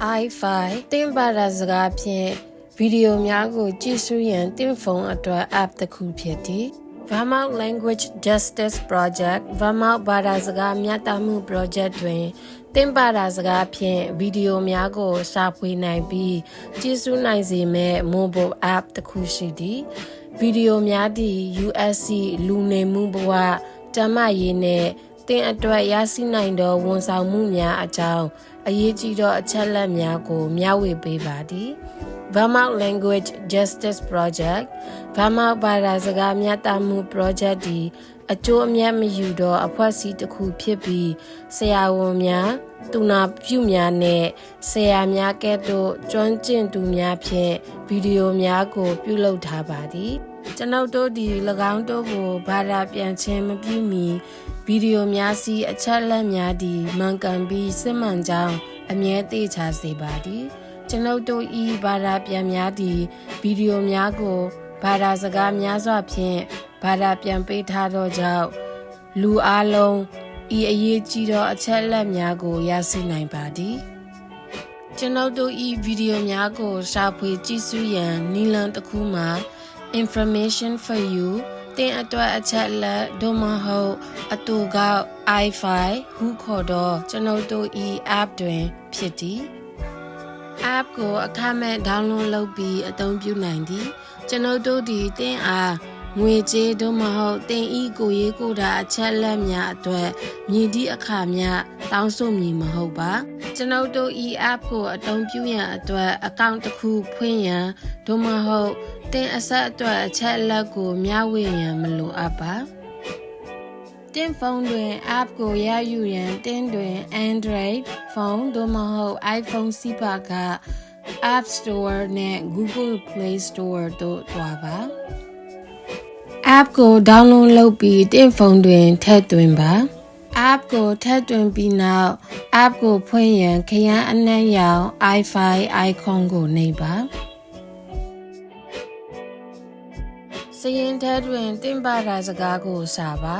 i5 တင်ပါတာစကားဖြင့်ဗီဒီယိုများကိုကြည့်ရှုရန်တင်ဖုန်းအတွက် app တစ်ခုဖြစ်သည် Vermont Language Justice Project Vermont ဘာသာစကားမြတ်တာမှု project တွင်တင်ပါတာစကားဖြင့်ဗီဒီယိုများကိုရှာဖွေနိုင်ပြီးကြည့်ရှုနိုင်စေမဲ့ mobile app တစ်ခုရှိသည်ဗီဒီယိုများသည့် USC လူနေမှုဘဝတမရေးနှင့် တင်အတွက်ရရှိနိုင်သောဝန်ဆောင်မှုများအကြောင်းအရေးကြီးသောအချက်အလက်များကိုမျှဝေပေးပါသည် Vermont Language Justice Project Vermont ဘာသာစကားမြတ်တာမှု project ဒီအကျိုးအမြတ်မယူသောအဖွဲ့အစည်းတစ်ခုဖြစ်ပြီးဆရာဝန်များတူနာပြုများနဲ့ဆရာများကဲ့သို့ကျွမ်းကျင်သူများဖြင့်ဗီဒီယိုများကို ပြုလုပ်ထားပါသည် ကျွန်ုပ်တို့ဒီ၎င်းတို့ကိုဘာသာပြန်ခြင်းမပြုမီ ဗီဒီယိုများစီအချက်လက်များဒီမှန်ကန်ပြီးစစ်မှန်ကြောင်းအမြဲသိချစေပါသည်ကျွန်ုပ်တို့ဤဘာသာပြန်များသည့်ဗီဒီယိုများကိုဘာသာစကားများစွာဖြင့်ဘာသာပြန်ပေးထားသောကြောင့်လူအလုံးဤအရေးကြီးသောအချက်အလက်များကိုရရှိနိုင်ပါသည်ကျွန်ုပ်တို့ဤဗီဒီယိုများကိုရှာဖွေကြည့်ရှုရန်နီလန်တစ်ခုမှာ information for you တင်အတွက်အချက်လက်ဒိုမဟုတ်အတူကောက် i5 ဟုခေါ်သောကျွန်ုပ်တို့ဤ app တွင် ဖြစ်သည် app ကိုအခမဲ့ download လုပ်ပြီးအသုံးပြုနိုင်သည် ကျွန်ုပ်တို့ဒီတင်အား ငွေကြေးတို့မဟုတ်တင်ဤကိုရေးကိုတာအချက်လက်များအတွက်မြည်သည့်အခါများတောင်းဆိုမည်မဟုတ်ပါကျွန်ုပ်တို့ဤ app ကိုအသုံးပြုရန်အတွက်အကောင့်တစ်ခုဖွင့်ရန်တို့မဟုတ်တင်အဆက်အတွက်အချက်အလက်ကိုမျှဝေရန်မလိုအပ်ပါတင်ဖုန်းတွင် app ကိုရယူရန်တင်တွင် Android ဖုန်းသို့မဟုတ် iPhone စီးပါက App Store နဲ့ Google Play Store တို့တွာပါ app ကို download လုပ်ပြီးတင်ဖုန်းတွင်ထည့်သွင်းပါ app ကိုထည့်သွင်းပြီးနောက် app ကိုဖွင့်ရန်ခရမ်းအနှံ့ရောင် i5 icon ကိုနှိပ်ပါစရင်ထဲတွင်တင်ပါတာစကားကိုစာပါ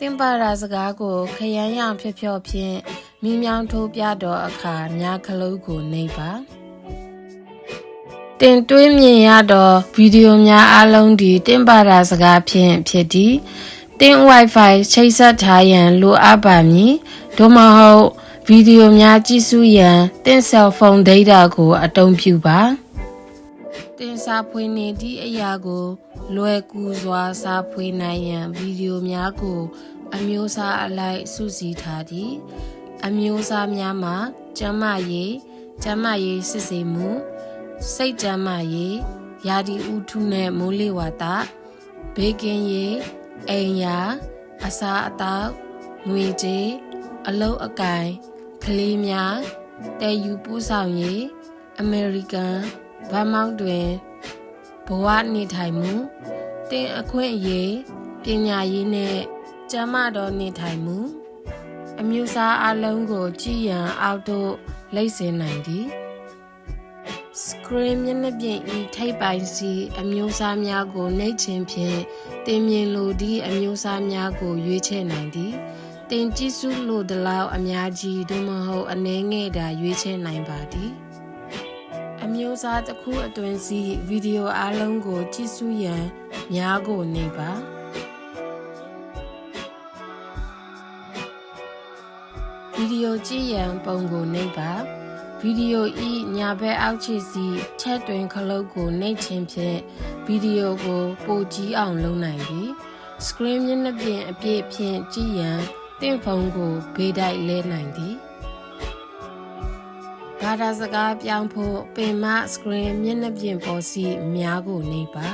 တင်ပါတာစကားကိုခရမ်းရောင်ဖြော့ဖြော့ဖြင့်မိမြောင်းထိုးပြတော့အခါမြားခလုတ်ကိုနှိပ်ပါ တင်တွေးမြင်ရသောဗီဒီယိုများအလုံးဒီတင်ပါတာစကားဖြင့်ဖြစ်သည်တင် Wi-Fi ချိတ်ဆက်ထားရန်လိုအပ်ပါမည်သို့မဟုတ်ဗီဒီယိုများကြည့်ရှုရန်တင်ဆယ်ဖုန်းဒိတာကို အသုံးပြုပါတင်စာဖွေနေသည့်အရာကို လွယ်ကူစွာစာဖွေနိုင်ရန်ဗီဒီယိုများကို အမျိုးအစားအလိုက်စုစည်းထားသည် အမျိုးအစားများမှာကျမ်းမာရေးကျမ်းမာရေးစစ်ဆေးမှု စိတ်ကျမ်းမာရေးယာဒီဥထုနဲ့မိုးလေဝသဘေးကင်းရေးအိမ်ယာအစာအသောက်ငွေကြေးအလုပ်အကင်ကလေးများတည်ယူပူးဆောင်ရေးအမေရိကန်ဗမောက်တွင်ဘဝနေထိုင်မှုတင်အခွင့်အရေးပညာရေးနဲ့ကျန်းမာသောနေထိုင်မှုအမျိုးအစားအလုံးကိုကြည်ရန်အောက်သို့လိမ့်စင်နိုင်သည် screen မျက်နှာပြင်ဤထိပ်ပိုင်းစီအမျိုးအစားများကိုနှိပ်ခြင်းဖြင့်တင်မြင်လိုသည့်အမျိုးအစားများကိုရွေးချယ်နိုင်သည်တင်ကြည့်စုလိုသလောက်အများကြီးသို့မဟုတ်အနည်းငယ်သာရွေးချယ်နိုင်ပါသည်အမျိုးအစားတစ်ခုအတွင်းစီဗီဒီယိုအားလုံးကို ကြည့်စုရန်များကိုနေပါဗီဒီယိုကြည့်ရန်ပုံကိုနှိပ်ပါ ဗီဒီယိုဤညာဘက်အောက်ခြေစီချက်တွင်ခလုတ်ကိုနှိပ်ခြင်းဖြင့်ဗီဒီယိုကိုပိုကြီးအောင်လုပ်နိုင်သည် screen မျက်နှာပြင်အပြည့်ဖြင့်ကြည့်ရန်တင့်ဖုန်းကိုဘေးတိုက်လဲနိုင်သည်ဘာသာစကားပြောင်းဖို့ပင်မ screen မျက်နှာပြင်ပေါ်စီများကိုနှိပ်ပါ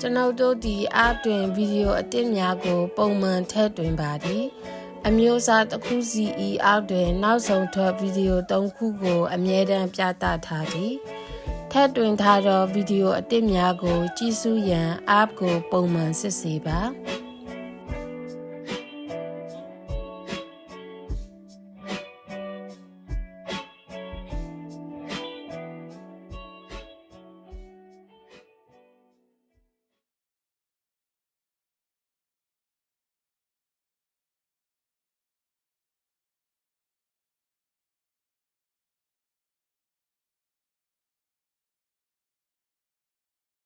ကျွန်ုပ်တို့ဒီ app တွင်ဗီဒီယိုအသစ်များကို ပုံမှန်ထည့်သွင်းပါသည် အမျိုးအစားတစ်ခုစီဤအောက်တွင် နောက်ဆုံးထွက်ဗီဒီယို၃ခုကို အမြဲတမ်းပြသထားသည်ထည့်သွင်းထားသောဗီဒီယိုအသစ်များကို ကြည့်ရှုရန် app ကိုပုံမှန်စစ်ဆေးပါ